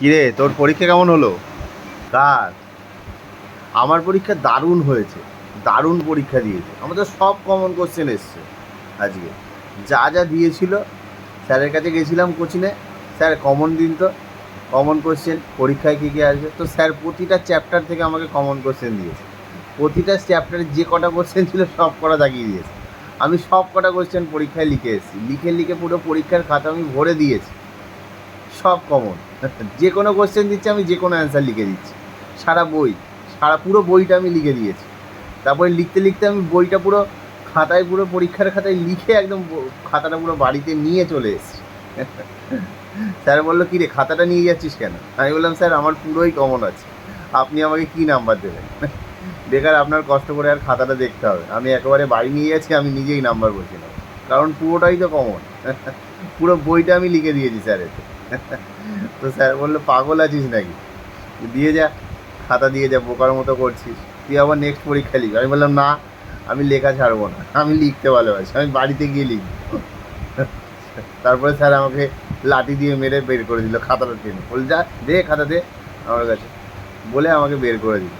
কিরে, তোর পরীক্ষা কেমন হলো? কার আমার পরীক্ষা দারুণ হয়েছে, দারুণ পরীক্ষা দিয়েছে। আমাদের সব কমন কোশ্চেন এসছে আজকে। যা যা দিয়েছিল, স্যারের কাছে গেছিলাম কোচিনে। স্যার কমন দিন তো। কমন কোশ্চেন পরীক্ষায় কী কী আসবে? তো স্যার প্রতিটা চ্যাপ্টার থেকে আমাকে কমন কোশ্চেন দিয়েছে। প্রতিটা চ্যাপ্টারে যে কটা কোশ্চেন ছিল, সব কটা দাগিয়ে দিয়েছে। আমি সব কটা কোশ্চেন পরীক্ষায় লিখে এসেছি। লিখে লিখে পুরো পরীক্ষার খাতা আমি ভরে দিয়েছি। সব কমন যে কোনো কোশ্চেন দিচ্ছে, আমি যে কোনো অ্যান্সার লিখে দিচ্ছি। সারা বই, সারা পুরো বইটা আমি লিখে দিয়েছি। তারপরে লিখতে লিখতে আমি বইটা পুরো খাতায়, পুরো পরীক্ষার খাতায় লিখে একদম খাতাটা পুরো বাড়িতে নিয়ে চলে এসেছি। স্যার বলল কী রে খাতাটা নিয়ে যাচ্ছিস কেন? আমি বললাম, স্যার, আমার পুরোই কমন আছে। আপনি আমাকে কী নাম্বার দেবেন? বেকার আপনার কষ্ট করে আর খাতাটা দেখতে হবে। আমি একেবারে বাড়ি নিয়ে যাচ্ছি, আমি নিজেই নাম্বার বলছিলাম কারণ পুরোটাই তো কমন পুরো বইটা আমি লিখে দিয়েছি স্যারের তো স্যার বলল, পাগল আছিস নাকি? দিয়ে যা, খাতা দিয়ে যা, বোকার মতো করছিস। তুই আবার নেক্সট পরীক্ষা লিখবি। আমি বললাম, না, আমি লেখা ছাড়বো না, আমি লিখতে ভালোবাসি, আমি বাড়িতে গিয়ে লিখব। তারপরে স্যার আমাকে লাঠি দিয়ে মেরে বের করে দিল, খাতাটা টেনে। বল যা, দে খাতা দে আমার কাছে। বলে আমাকে বের করে দিল।